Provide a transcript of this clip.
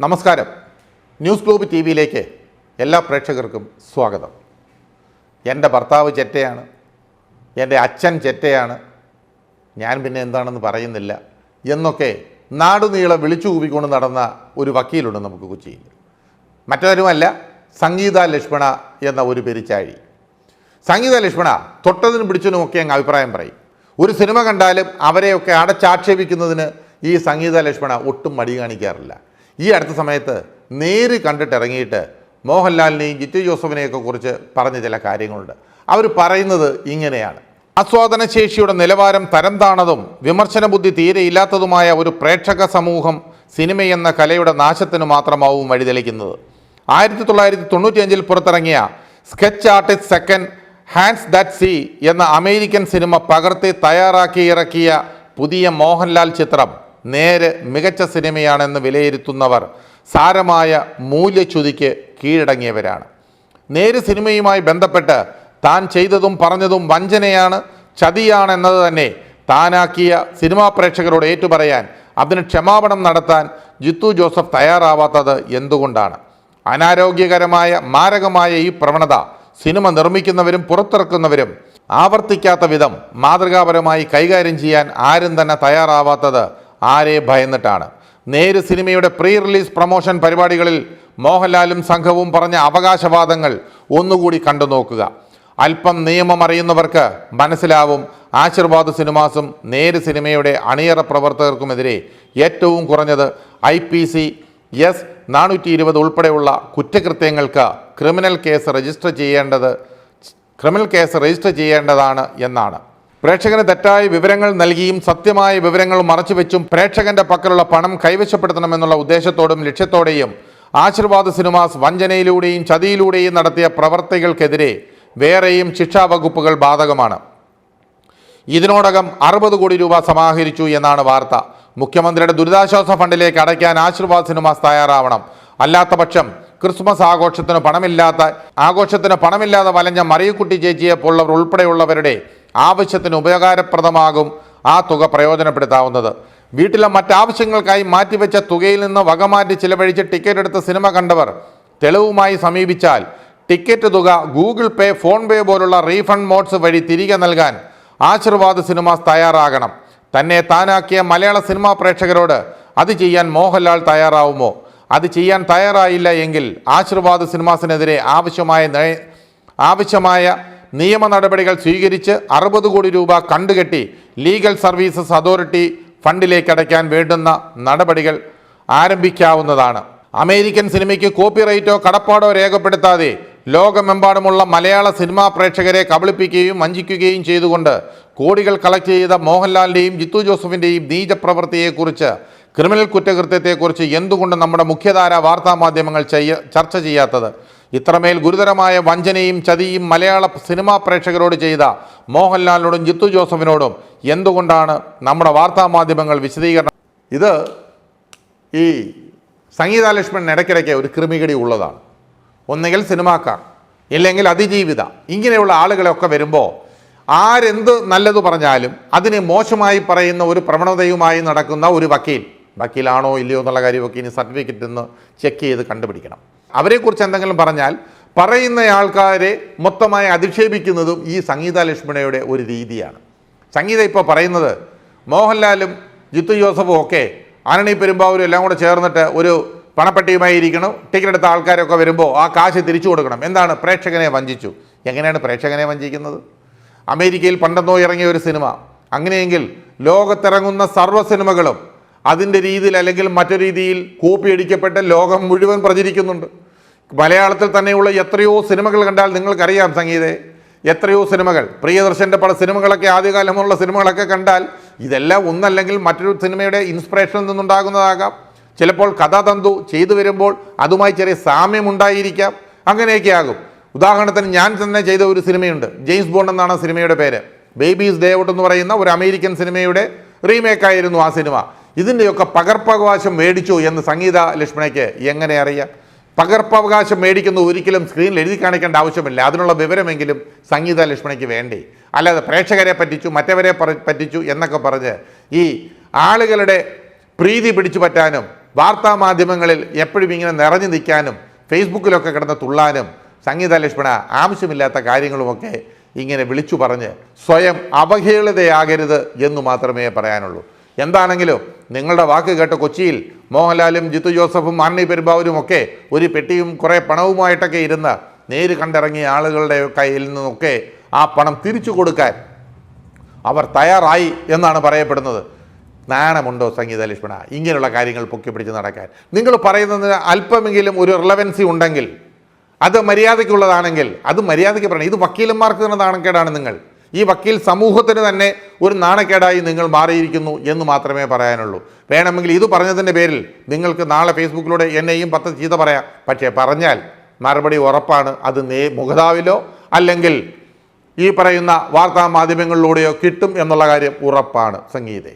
നമസ്കാരം. News globe T വിയിലേക്ക് എല്ലാ പ്രേക്ഷകർക്കും സ്വാഗതം. എന്റെ ഭർത്താവ് ചെറ്റയാണ്. എന്റെ അച്ഛൻ ചെറ്റയാണ്. ഞാൻ പിന്നെ എന്താണെന്ന് പറയുന്നില്ല. എന്നൊക്കെ നാടുനീളെ വിളിച്ചു കൂപ്പിക്കൊണ്ട് നടന്ന ഒരു വക്കീലുണ്ട് നമുക്ക് കൊച്ചിയിൽ. മറ്റാരുമല്ല സംഗീത ലക്ഷ്മണ എന്ന ഒരു പെരിച്ചാഴി. സംഗീത ലക്ഷ്മണ തൊട്ടതിനും പിടിച്ചതിനും ഒക്കെ അങ്ങ് അഭിപ്രായം പറയും. ഒരു സിനിമ കണ്ടാലും അവരെയൊക്കെ അടച്ചാക്ഷേപിക്കുന്നതിന് ഈ സംഗീത ലക്ഷ്മണ ഒട്ടും മടി കാണിക്കാറില്ല. ഈ അടുത്ത സമയത്ത് നേര് കണ്ടിട്ട് ഇറങ്ങിയിട്ട് മോഹൻലാലിനെയും ജിറ്റു ജോസഫിനെയൊക്കെ കുറിച്ച് പറഞ്ഞ ചില കാര്യങ്ങളുണ്ട്. അവർ പറയുന്നത് ഇങ്ങനെയാണ്. ആസ്വാദന ശേഷിയുടെ നിലവാരം തരം താണതും വിമർശന ബുദ്ധി തീരെ ഇല്ലാത്തതുമായ ഒരു പ്രേക്ഷക സമൂഹം സിനിമയെന്ന കലയുടെ നാശത്തിന് മാത്രമാവും വഴിതെളിക്കുന്നത്. ആയിരത്തി തൊള്ളായിരത്തി തൊണ്ണൂറ്റിയഞ്ചിൽ പുറത്തിറങ്ങിയ sketch artist second hands that see എന്ന അമേരിക്കൻ സിനിമ പകർത്തി തയ്യാറാക്കി ഇറക്കിയ പുതിയ മോഹൻലാൽ ചിത്രം. നേര് മികച്ച സിനിമയാണെന്ന് വിലയിരുത്തുന്നവർ സാരമായ മൂല്യച്യുതിക്ക് കീഴടങ്ങിയവരാണ്. നേര് സിനിമയുമായി ബന്ധപ്പെട്ട് താൻ ചെയ്തതും പറഞ്ഞതും വഞ്ചനയാണ് ചതിയാണെന്നത് തന്നെ താനാക്കിയ സിനിമാ പ്രേക്ഷകരോട് ഏറ്റുപറയാൻ അതിന് ക്ഷമാപണം നടത്താൻ ജിത്തു ജോസഫ് തയ്യാറാവാത്തത് എന്തുകൊണ്ടാണ്? അനാരോഗ്യകരമായ മാരകമായ ഈ പ്രവണത സിനിമ നിർമ്മിക്കുന്നവരും പുറത്തിറക്കുന്നവരും ആവർത്തിക്കാത്ത വിധം മാതൃകാപരമായി കൈകാര്യം ചെയ്യാൻ ആരും തന്നെ തയ്യാറാവാത്തത് ആരെ ഭയന്നിട്ടാണ്? നേര് സിനിമയുടെ പ്രീ റിലീസ് പ്രൊമോഷൻ പരിപാടികളിൽ മോഹൻലാലും സംഘവും പറഞ്ഞ അവകാശവാദങ്ങൾ ഒന്നുകൂടി കണ്ടു നോക്കുക. അല്പം നിയമം അറിയുന്നവർക്ക് മനസ്സിലാവും ആശീർവാദ് സിനിമാസും നേര് സിനിമയുടെ അണിയറ പ്രവർത്തകർക്കുമെതിരെ ഏറ്റവും കുറഞ്ഞത് ഐ പി സി എസ് നാനൂറ്റി ഇരുപത് ഉൾപ്പെടെയുള്ള കുറ്റകൃത്യങ്ങൾക്ക് ക്രിമിനൽ കേസ് രജിസ്റ്റർ ചെയ്യേണ്ടത് ക്രിമിനൽ കേസ് രജിസ്റ്റർ ചെയ്യേണ്ടതാണ് എന്നാണ്. പ്രേക്ഷകന് തെറ്റായ വിവരങ്ങൾ നൽകിയും സത്യമായ വിവരങ്ങൾ മറച്ചുവെച്ചും പ്രേക്ഷകന്റെ പക്കലുള്ള പണം കൈവശപ്പെടുത്തണമെന്നുള്ള ഉദ്ദേശത്തോടും ലക്ഷ്യത്തോടെയും ആശീർവാദ് സിനിമാസ് വഞ്ചനയിലൂടെയും ചതിയിലൂടെയും നടത്തിയ പ്രവർത്തികൾക്കെതിരെ വേറെയും ശിക്ഷാ വകുപ്പുകൾ ബാധകമാണ്. ഇതിനോടകം അറുപത് കോടി രൂപ സമാഹരിച്ചു എന്നാണ് വാർത്ത. മുഖ്യമന്ത്രിയുടെ ദുരിതാശ്വാസ ഫണ്ടിലേക്ക് അടയ്ക്കാൻ ആശീർവാദ് സിനിമാസ് തയ്യാറാവണം. അല്ലാത്ത പക്ഷം ക്രിസ്മസ് ആഘോഷത്തിന് പണമില്ലാത്ത ആഘോഷത്തിന് പണമില്ലാതെ വലഞ്ഞ മറിയക്കുട്ടി ചേച്ചിയെ പോലുള്ളവർ ഉൾപ്പെടെയുള്ളവരുടെ ആവശ്യത്തിന് ഉപകാരപ്രദമാകും ആ തുക പ്രയോജനപ്പെടുത്താവുന്നത്. വീട്ടിലെ മറ്റാവശ്യങ്ങൾക്കായി മാറ്റിവെച്ച തുകയിൽ നിന്ന് വകമാറ്റി ചിലവഴിച്ച് ടിക്കറ്റ് എടുത്ത സിനിമ കണ്ടവർ തെളിവുമായി സമീപിച്ചാൽ ടിക്കറ്റ് തുക ഗൂഗിൾ പേ ഫോൺ പേ പോലുള്ള റീഫണ്ട് മോഡ്സ് വഴി തിരികെ നൽകാൻ ആശീർവാദ് സിനിമാസ് തയ്യാറാകണം. തന്നെ താനാക്കിയ മലയാള സിനിമാ പ്രേക്ഷകരോട് അത് ചെയ്യാൻ മോഹൻലാൽ തയ്യാറാവുമോ? അത് ചെയ്യാൻ തയ്യാറായില്ല എങ്കിൽ ആശീർവാദ് സിനിമാസിനെതിരെ ആവശ്യമായ ആവശ്യമായ നിയമ നടപടികൾ സ്വീകരിച്ച് അറുപത് കോടി രൂപ കണ്ടുകെട്ടി ലീഗൽ സർവീസസ് അതോറിറ്റി ഫണ്ടിലേക്ക് അടയ്ക്കാൻ വേണ്ടുന്ന നടപടികൾ ആരംഭിക്കാവുന്നതാണ്. അമേരിക്കൻ സിനിമയ്ക്ക് കോപ്പിറൈറ്റോ കടപ്പാടോ രേഖപ്പെടുത്താതെ ലോകമെമ്പാടുമുള്ള മലയാള സിനിമാ പ്രേക്ഷകരെ കബളിപ്പിക്കുകയും വഞ്ചിക്കുകയും ചെയ്തുകൊണ്ട് കോടികൾ കളക്ട് ചെയ്ത മോഹൻലാലിന്റെയും ജിത്തു ജോസഫിന്റെയും നീചപ്രവൃത്തിയെക്കുറിച്ച് ക്രിമിനൽ കുറ്റകൃത്യത്തെക്കുറിച്ച് എന്തുകൊണ്ട് നമ്മുടെ മുഖ്യധാര വാർത്താമാധ്യമങ്ങൾ ചർച്ച ചെയ്യാത്തത്? ഇത്രമേൽ ഗുരുതരമായ വഞ്ചനയും ചതിയും മലയാള സിനിമാ പ്രേക്ഷകരോട് ചെയ്ത മോഹൻലാലിനോടും ജിത്തു ജോസഫിനോടും എന്തുകൊണ്ടാണ് നമ്മുടെ വാർത്താ മാധ്യമങ്ങൾ വിശദീകരണം? ഇത് ഈ സംഗീത ലക്ഷ്മണൻ ഇടയ്ക്കിടയ്ക്ക് ഒരു ക്രിമികടി ഉള്ളതാണ്. ഒന്നുകിൽ സിനിമാക്കാർ ഇല്ലെങ്കിൽ അതിജീവിത ഇങ്ങനെയുള്ള ആളുകളൊക്കെ വരുമ്പോൾ ആരെന്ത് നല്ലത് പറഞ്ഞാലും അതിനെ മോശമായി പറയുന്ന ഒരു പ്രവണതയുമായി നടക്കുന്ന ഒരു വക്കീൽ വക്കീലാണോ ഇല്ലയോ എന്നുള്ള കാര്യമൊക്കെ ഇനി സർട്ടിഫിക്കറ്റ് നിന്ന് ചെക്ക് ചെയ്ത് കണ്ടുപിടിക്കണം. അവരെക്കുറിച്ച് എന്തെങ്കിലും പറഞ്ഞാൽ പറയുന്ന ആൾക്കാരെ മൊത്തമായി അധിക്ഷേപിക്കുന്നതും ഈ സംഗീത ലക്ഷ്മണയുടെ ഒരു രീതിയാണ്. സംഗീത ഇപ്പോൾ പറയുന്നത് മോഹൻലാലും ജിത്തു ജോസഫും ഒക്കെ ആനണി പെരുമ്പാവൂരും എല്ലാം കൂടെ ചേർന്നിട്ട് ഒരു പണപ്പെട്ടിയുമായി ഇരിക്കണം. ടിക്കറ്റ് എടുത്ത ആൾക്കാരൊക്കെ വരുമ്പോൾ ആ കാശ് തിരിച്ചു കൊടുക്കണം. എന്താണ്? പ്രേക്ഷകനെ വഞ്ചിച്ചു. എങ്ങനെയാണ് പ്രേക്ഷകനെ വഞ്ചിക്കുന്നത്? അമേരിക്കയിൽ പണ്ടെന്നോ ഇറങ്ങിയ ഒരു സിനിമ. അങ്ങനെയെങ്കിൽ ലോകത്തിറങ്ങുന്ന സർവ സിനിമകളും അതിന്റെ രീതിയിൽ അല്ലെങ്കിൽ മറ്റു രീതിയിൽ കോപ്പിയടിക്കപ്പെട്ട് ലോകം മുഴുവൻ പ്രചരിക്കുന്നുണ്ട്. മലയാളത്തിൽ തന്നെയുള്ള എത്രയോ സിനിമകൾ കണ്ടാൽ നിങ്ങൾക്കറിയാം സംഗീതേ. എത്രയോ സിനിമകൾ. പ്രിയദർശന്റെ പല സിനിമകളൊക്കെ ആദ്യകാലമുള്ള സിനിമകളൊക്കെ കണ്ടാൽ ഇതെല്ലാം ഒന്നല്ലെങ്കിൽ മറ്റൊരു സിനിമയുടെ ഇൻസ്പിറേഷനിൽ നിന്നുണ്ടാകുന്നതാകാം. ചിലപ്പോൾ കഥാതന്തു ചെയ്തു വരുമ്പോൾ അതുമായി ചെറിയ സാമ്യം ഉണ്ടായിരിക്കാം. അങ്ങനെയൊക്കെ ആകും ഉദാഹരണത്തിന് ഞാൻ തന്നെ ചെയ്ത ഒരു സിനിമയുണ്ട്. ജെയിംസ് ബോണ്ട് എന്നാണ് സിനിമയുടെ പേര്. ബേബീസ് ഡേ ഔട്ട് എന്ന് പറയുന്ന ഒരു അമേരിക്കൻ സിനിമയുടെ റീമേക്കായിരുന്നു ആ സിനിമ. ഇതിന്റെയൊക്കെ പകർപ്പവകാശം മേടിച്ചു എന്ന് സംഗീത ലക്ഷ്മണയ്ക്ക് എങ്ങനെ അറിയാം? പകർപ്പവകാശം മേടിക്കുന്ന ഒരിക്കലും സ്ക്രീനിൽ എഴുതി കാണിക്കേണ്ട ആവശ്യമില്ല. അതിനുള്ള വിവരമെങ്കിലും സംഗീത ലക്ഷ്മണിക്ക് വേണ്ടി. അല്ലാതെ പ്രേക്ഷകരെ പറ്റിച്ചു മറ്റവരെ പറ്റിച്ചു എന്നൊക്കെ പറഞ്ഞ് ഈ ആളുകളുടെ പ്രീതി പിടിച്ചു പറ്റാനും വാർത്താ മാധ്യമങ്ങളിൽ എപ്പോഴും ഇങ്ങനെ നിറഞ്ഞു നിൽക്കാനും ഫേസ്ബുക്കിലൊക്കെ കിടന്ന് തുള്ളാനും സംഗീത ലക്ഷ്മണ ആവശ്യമില്ലാത്ത കാര്യങ്ങളുമൊക്കെ ഇങ്ങനെ വിളിച്ചു പറഞ്ഞ് സ്വയം അവഹേളിതയാകരുത് എന്ന് മാത്രമേ പറയാനുള്ളൂ. എന്താണെങ്കിലും നിങ്ങളുടെ വാക്ക് കേട്ട കൊച്ചിയിൽ മോഹൻലാലും ജിത്തു ജോസഫും മാർണി പെരുമ്പാവൂരും ഒക്കെ ഒരു പെട്ടിയും കുറേ പണവുമായിട്ടൊക്കെ ഇരുന്ന് നേര് കണ്ടിറങ്ങിയ ആളുകളുടെ കയ്യിൽ നിന്നൊക്കെ ആ പണം തിരിച്ചു കൊടുക്കാൻ അവർ തയ്യാറായി എന്നാണ് പറയപ്പെടുന്നത്. നാണമുണ്ടോ സംഗീത ലക്ഷ്മണ? ഇങ്ങനെയുള്ള കാര്യങ്ങൾ പൊക്കി പിടിച്ച് നടക്കാൻ. നിങ്ങൾ പറയുന്നതിന് അല്പമെങ്കിലും ഒരു റിലവൻസി ഉണ്ടെങ്കിൽ അത് മര്യാദയ്ക്കുള്ളതാണെങ്കിൽ അത് മര്യാദയ്ക്ക് പറയണം. ഇത് വക്കീലന്മാർക്ക് തന്നെ നാണക്കേടാണ് നിങ്ങൾ. ഈ വക്കീൽ സമൂഹത്തിന് തന്നെ ഒരു നാണക്കേടായി നിങ്ങൾ മാറിയിരിക്കുന്നു എന്ന് മാത്രമേ പറയാനുള്ളൂ. വേണമെങ്കിൽ ഇത് പറഞ്ഞതിന്റെ പേരിൽ നിങ്ങൾക്ക് നാളെ ഫേസ്ബുക്കിലൂടെ എന്നെയും പത്ത് ചീത്ത പറയാം. പക്ഷേ പറഞ്ഞാൽ മറുപടി ഉറപ്പാണ്. അത് നേ മുഖതാവിലോ അല്ലെങ്കിൽ ഈ പറയുന്ന വാർത്താ മാധ്യമങ്ങളിലൂടെയോ കിട്ടും എന്നുള്ള കാര്യം ഉറപ്പാണ്. സംഗീതേ.